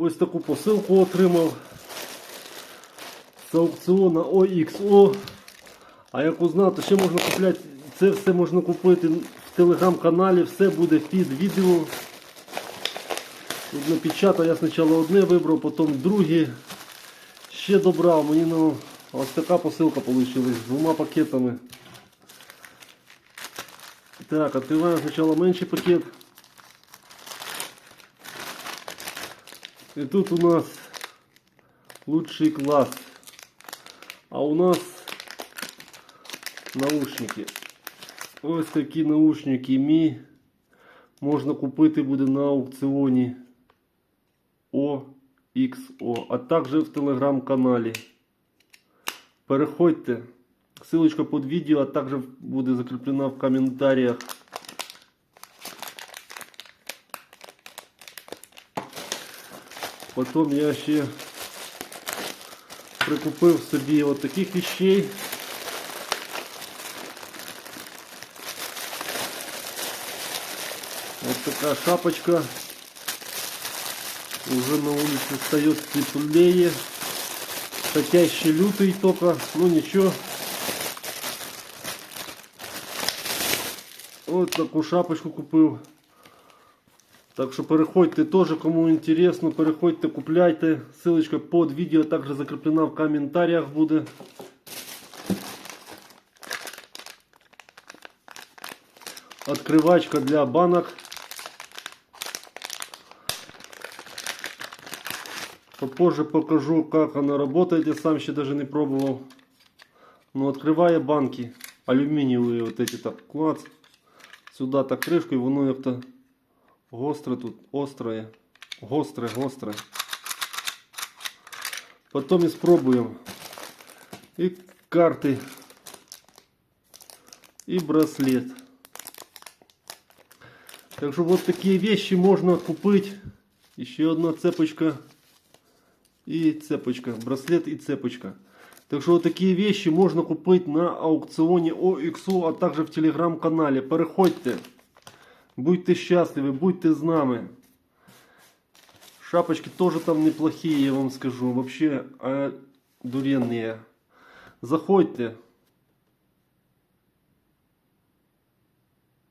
Ось таку посилку отримав з аукціону OXO. А як узнати, ще можна купляти, це все можна купити в телеграм-каналі, все буде під відео. Тут напечатав, я спочатку одне вибрав, потім друге. Ще добрав, мені ну, ось така посилка вийшла з двома пакетами. Так, відкриваємо спочатку менший пакет. І тут у нас лучший класс. А у нас наушники. Ось такі наушники Мі. Можна купити буде на аукціоні OXO, а також в телеграм-каналі. Переходьте. Ссылочка под відео, а також буде закріплена в коментарях. Потім я ще прикупив собі от таких вещей. Вот такая шапочка. Уже на улице встает теплее. Хотя еще лютый только. Ну ничего. Вот такую шапочку купив. Так що переходьте теж, кому інтересно, переходьте, купляйте. Ссылочка под відео також закріплена в коментарях буде. Открывачка для банок. Попозже покажу, как она работает. Я сам еще даже не пробовал. Но открывая банки, алюминиевые вот эти так, клац. Сюда так крышку, и воно як-то гостре тут, остре. Гостре, гостре. Потом и спробуем. И карты. И браслет. Так что вот такие вещи можно купить. Еще одна цепочка. И цепочка. Браслет и цепочка. Так что вот такие вещи можно купить на аукционе OXO, а также в телеграм-канале. Переходьте. Будьте счастливы, будьте с нами. Шапочки тоже там неплохие, я вам скажу. Вообще, одуренные. Заходьте.